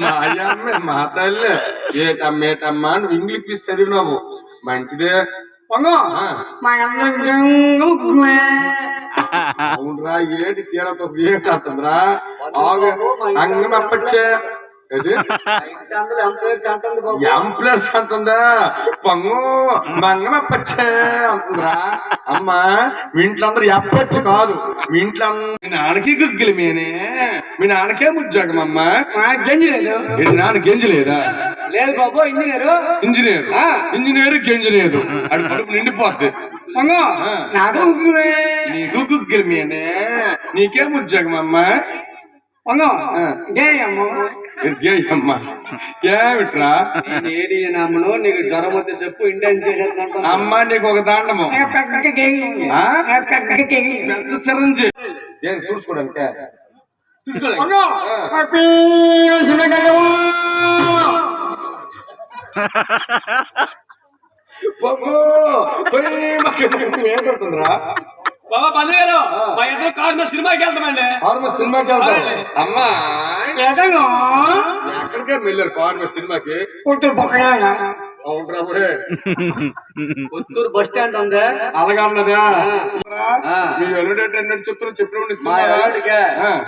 మా అయ్యమ్మ మా తల్లి. ఏటమ్మ ఏటమ్మా నువ్వు ఇంగ్లీష్ పీస్ చదివినావు మంచిదే. అవునరా ఏటి తీరతో ఏటి వస్తుందిరా ఆగు. అంగం అప్పచ్చే ఎంప్లస్ అంటుందా? పొంగు మంగం అప్పచ్చే అంటుందిరా. అమ్మా మీ ఇంట్లో అందరు ఎప్పచ్చు కాదు. మీ ఇంట్లో మీ నాన్నకి గుగ్గిలి మీనే. మీ నాన్నకే ఉద్యోగం అమ్మా. గంజి లేదు నాన్న గెంజి లేదా లేదు బాబు ఇంజనీరు. ఇంజనీర్. ఇంజనీర్ గెంజనీర్ అది కడుపు నిండిపోద్ది. నాకు. నీకు గుగ్గిలి మీనే. నీకేం ఉద్యోగం అమ్మా. పొంగు ఆ. గేయమ్మ అమ్మా. ఏమిట్రా? ఏది నమ్మను నీకు జ్వరం చెప్పు ఇండియన్ అమ్మా నీకు ఒక దాండము పెద్ద సిరంజి ఏం చూసుకోవడానికి? పొంగు పొంగు ఏం పడుతుందిరా బాబా పల్లె గారు మా ఇద్దరు కారు మీద సినిమాకి వెళ్తామండి. ఫార్మర్ సినిమాకి వెళ్తాం. అమ్మా. ఎక్కడికే వెళ్ళారు ఫార్మర్ సినిమాకి? పుట్టు పక్కన పుత్తూరు బస్ స్టాండ్ ఉందా? అలాగా అన్నదా ఆ. మీ ఎల్లుడేంటి అన్నట్టు చెప్తున్నా చెప్పినప్పుడు మా.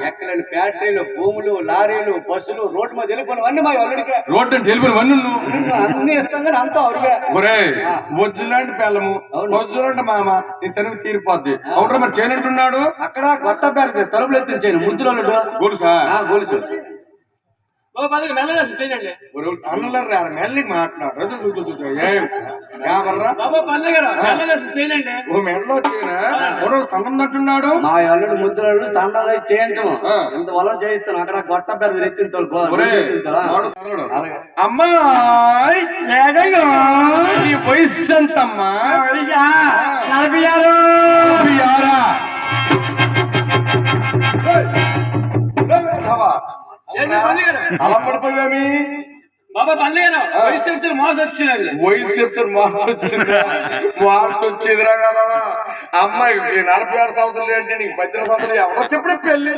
ఎక్కలేని ఫ్యాక్టరీలు భూములు లారీలు బస్సులు రోడ్డు మీద వెళ్ళిపోయినవన్నీ మా అల్లుడికే. రోడ్డు అంటే వెళ్ళిపోయిన వన్ను నువ్వు. అన్ని ఇస్తాం కానీ అంతా అడిగా. ఒరే వజ్జులాంటి పిల్లము వజ్జులాంటి మామ నీ తనవి తీరిపోద్ది. అవునరా మరి చేయనంటున్నాడు? అక్కడ కొత్త బ్యాగ్ తలుపులు ఎత్తించాను ముద్దులు గొలుసా? గొలుసు. మెల్లికి మాట్లాడు. రద్దు చూడు చూడు. ఏం? యావర్రా బాబా పల్లె గారు మెల్లగా చేయండి. ఓ మెడలో వచ్చినా ఎవరో మా అల్లుడు ముద్దులు సన్నాలు చేయించము ఆ. ఇంతవల్ల చేయిస్తాను. అక్కడ గొట్ట వాడు సరళుడు. అమ్మాయ్ నీ వయస్సు ఎంతమ్మా? నలభై ఆరు. ఏంటి పల్లె గారు అలా పడిపోయామి బాబా వయసు మోసం వయసు చెప్తారు వచ్చిందిరా మార్చి వచ్చేదిరా కదా. అమ్మాయి నలభై ఆరు సంవత్సరాలు ఏంటి? నీకు పద్దెనిమిది సంవత్సరాలు ఎవరో చెప్పిన పెళ్ళి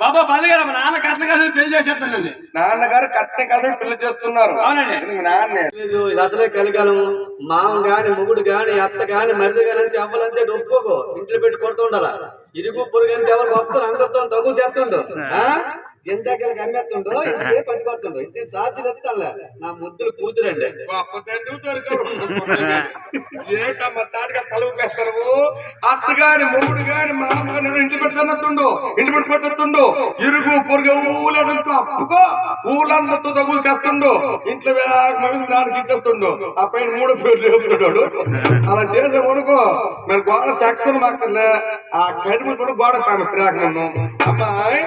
బాబా పల్లె గారు మా నాన్న కట్న కలిసి పెళ్ళి చేసేస్తానండి నాన్నగారు కట్నం కలిపి పెళ్ళి చేస్తున్నారు. అవునండి. నాన్నే. ఇది అసలే కలికాలం మామ గాని మొగుడు గాని అత్త గాని మరిది గాని అంతే అవ్వాలంతే ఒప్పుకోకు. ఇంట్లో పెట్టి కొడుతూ ఉండాల? ఇరుగు పొరుగు అంతే ఎవరు వస్తారు అందరితో తగ్గు తెస్తుండు. ఎంత దగ్గరికి అమ్మేస్తుండో ఇంతే పట్టి కొడుతుండు ఇంతే సాధ్యం ఎత్తాలే నా ముద్దులు కూతురండి. ఏటమ్మా తలుపు మొగుడు గాని మామగాని ఇంటి పెట్టుకున్నట్టుండు ఇంటి పెట్టి పెట్టొస్తుండు ఇరుగు పొరుగు ఊళ్ళంతా అప్పుకో. ఊళ్ళందరితో తగులు తెస్తుండు ఇంట్లో మగలు దానికి ఇచ్చేస్తుండు. ఆ పైన మూడు పేర్లు చెప్తున్నాడు అలా చేసే వనుకో మరి గోడ సాక్షులు మాత్రలే ఆ కడుపు కూడా గోడ నన్ను. అమ్మాయి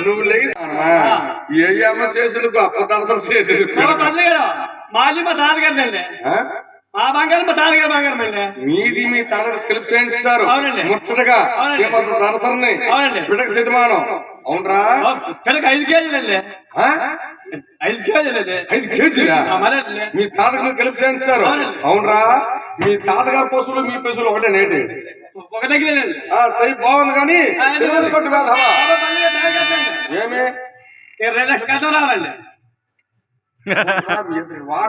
నువ్వు లేచి ఏ అమ్మ బాబా పల్లె గారు మాది మా తాతగారి బంగారం మా తాతగారి బంగారం అండి మీది మీ తాత స్క్రిప్ట్ చేయించారు. ముచ్చటగా. పిడక సినిమానం అవునరా? పిల్లకి ఐదు? ఐదు కేజీలా మీ తాతకు మీరు కలిపి చేయించారు. అవునరా? మీ తాతగారి పశువులు మీ పశువులు ఒకటే నేటి. ఒక దగ్గరేనండి ఆ సై బాగుంది కానీ కొట్టు. ఏమి? రెండు లక్షల రావాలండి.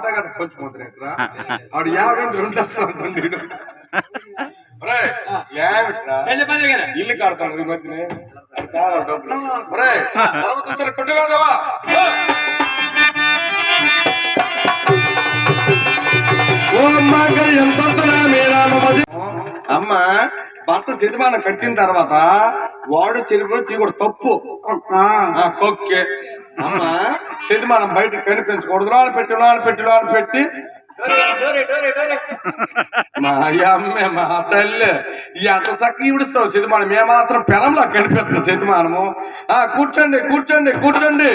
గట్ట కొంచెం వదిలేట్రా. ఆడు యాభై గారు ఇల్లు కడతాను ఈ మధ్యనే. డబ్బులు. వేధవా. అమ్మ భర్త శతమానం కట్టిన తర్వాత వాడు చెరుపులో తీయకూడదు తప్పు. కొక్కే అమ్మ శతమానం బయట కనిపించకూడదు. లోన పెట్టి లోన పెట్టి లోన పెట్టి. మా అమ్మే మా తల్లి. ఎంత చక్కగా ఇవిడిస్తావు శతమానం మేము మాత్రం పెనంలో కనిపిస్తుంది శతమానము ఆ కూర్చోండి కూర్చోండి కూర్చోండి.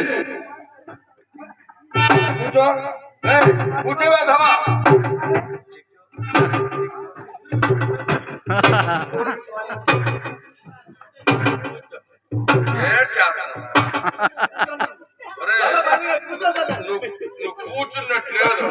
కూర్చో. ఏయ్, నువ్వు కూర్చున్నట్లేదు